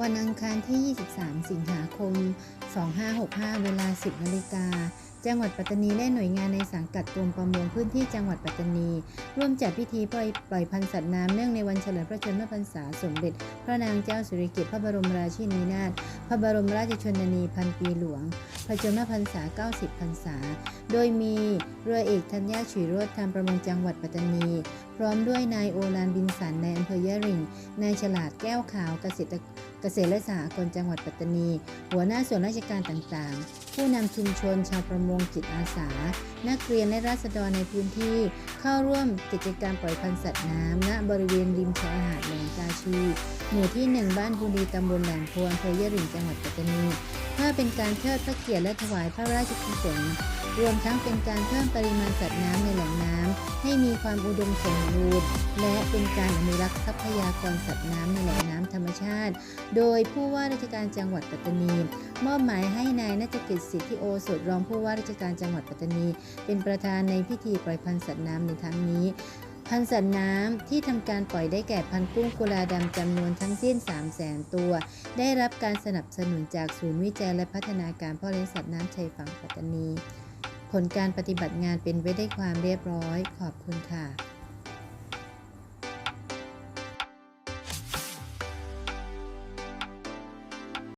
วันอังคารที่ 23 สิงหาคม 2565 เวลา 10นาฬิกาจังหวัดปัตตานีและหน่วยงานในสังกัดกรมประมงพื้นที่จังหวัดปัตตานี ร่วมจัดพิธีปล่อยปล่อยพันธุ์สัตว์น้ำเนื่องในวันเฉลิมพระชนมพรรษาสมเด็จ พระนางเจ้าสิริกิติ์พระบรมราชินีนาถพระบรมราชชนนีพันปีหลวง พระชนมพรรษา 90 พรรษา โดยมีเรือเอกธัญญาฉุยรธทำประมงจังหวัดปัตตานี พร้อมด้วยนายโอลานบินสันในอำเภอยะริงนายฉลาดแก้วขาวเกษตรเกษตรและสหกรณ์จังหวัดปัตตานี หัวหน้าส่วนราชการต่างๆ ผู้นำชุมชนชาวประมงจิตอาสา นักเรียนและราษฎรในพื้นที่ เข้าร่วมกิจกรรมปล่อยพันธุ์สัตว์น้ำณบริเวณริมชายหาดแหลมกาชี หมู่ที่ 1 บ้านบุรีตำบลแหลมโพอำเภอยะริงจังหวัดปัตตานีเพื่อเป็นการเทิดพระเกียรติและถวายพระราชกุศลรวมทั้งเป็นการเพิ่มปริมาณสัตว์น้ำในแหล่งน้ำ ให้มีความอุดมสมบูรณ์ และเป็นการอนุรักษ์ทรัพยากรสัตว์น้ำในแหล่งน้ำธรรมชาติ โดยผู้ว่าราชการจังหวัดปัตตานี มอบหมายให้นายนักกิจสิทธิโอสถรองผู้ว่าราชการจังหวัดปัตตานี เป็นประธานในพิธีปล่อยพันธุ์สัตว์น้ำในครั้งนี้พันธ์สัตว์น้ำที่ทำการปล่อยได้แก่พันธุ์กุ้งกุลาดำจำนวนทั้งสิ้น 3 0 0แสนตัว ได้รับการสนับสนุนจากศูนย์วิจัยและพัฒนาการพ่อเลี้ยงสัตว์น้ำชายฝั่งปัตตานี ผลการปฏิบัติงานเป็นไปได้วยความเรียบร้อย ขอบคุณค่ะ